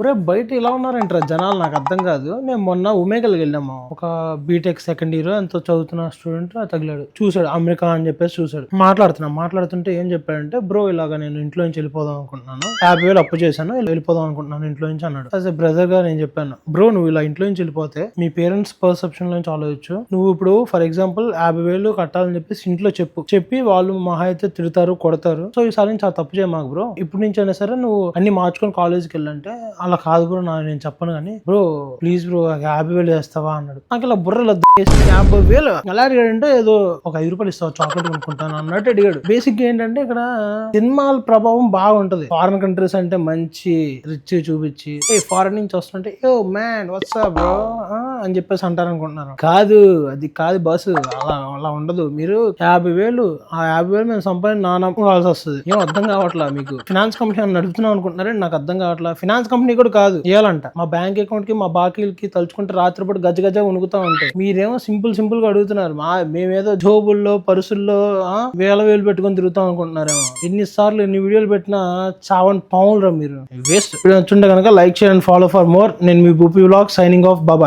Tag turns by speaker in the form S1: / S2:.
S1: ఒరే బయట ఇలా ఉన్నారంటారా జనాలు? నాకు అర్థం కాదు. నేను మొన్న ఉమేగల్కి వెళ్ళాము. ఒక బీటెక్ సెకండ్ ఇయర్ ఎంతో చదువుతున్న స్టూడెంట్ తగిలాడు. చూసాడు అమెరికా అని చెప్పేసి చూసాడు మాట్లాడుతున్నా. మాట్లాడుతుంటే ఏం చెప్పాడంటే బ్రో ఇలాగా నేను ఇంట్లో నుంచి వెళ్ళిపోదాం అనుకుంటున్నాను. యాభై వేలు అప్పు చేశాను. వెళ్ళిపోదాం అనుకుంటున్నాను ఇంట్లో నుంచి అన్నాడు. అదే బ్రదర్గా నేను చెప్పాను బ్రో నువ్వు ఇలా ఇంట్లో నుంచి వెళ్ళిపోతే మీ పేరెంట్స్ పర్సెప్షన్ నుంచి ఆలోచించు. నువ్వు ఇప్పుడు ఫర్ ఎగ్జాంపుల్ యాభై వేలు కట్టాలని చెప్పేసి ఇంట్లో చెప్పు. చెప్పి వాళ్ళు మహా అయితే తిడతారు కొడతారు. సో ఈసారి నుంచి ఆ తప్పు చేయమాకు బ్రో. ఇప్పుడు నుంచి అయినా సరే నువ్వు అన్ని మార్చుకొని కాలేజ్కి వెళ్ళంటే అలా కాదు బ్రో నా నేను చెప్పను కానీ బ్రో ప్లీజ్ బ్రో యాభై వేలు చేస్తావా అన్నాడు. నాకు ఇలా బుర్రలో యాభై వేలు. ఎలా అడిగాడంటే ఏదో ఒక ఐదు రూపాయలు ఇస్తావు చాక్లెట్ కొనుక్కుంటాను అన్నట్టు అడిగాడు. బేసిక్ ఏంటంటే ఇక్కడ సినిమాల ప్రభావం బాగుంటది. ఫారిన్ కంట్రీస్ అంటే మంచి రిచ్ చూపించి ఏ ఫారెన్ నుంచి వస్తుంటే ఏ మ్యాన్ వాట్సాప్ బ్రో అని చెప్పేసి అంటారు అనుకుంటున్నారు కాదు అది కాదు బస్సు అలా అలా ఉండదు. మీరు యాభై వేలు ఆ యాభై వేలు మేము సంపాదించి నానమ్మాల్సి వస్తుంది. ఏం అర్థం కావట్లా మీకు? ఫినాన్స్ కంపెనీ అని నడుపుతున్నాం అనుకుంటున్నారే నాకు అర్థం కావట్లా? ఫినాన్స్ కంపెనీ కూడా కాదు ఇవ్వాలంట మా బ్యాంక్ అకౌంట్కి మా బాకీలకి తలుచుకుంటే రాత్రిపూట గజ గజ ఉణుకుతా ఉంటాయి. మీరేమో సింపుల్ సింపుల్గా అడుగుతున్నారు. మా మేమేదో జోబుల్లో పరుసుల్లో వేల వేలు పెట్టుకొని తిరుగుతాం అనుకుంటున్నారేమో. ఎన్నిసార్లు ఎన్ని వీడియోలు పెట్టినా చావని పావులు రా మీరు. వేస్ట్ చూంటే కనుక లైక్ చేయండి ఫాలో ఫర్ మోర్ నేను మీ Boopi vlog signing off bye bye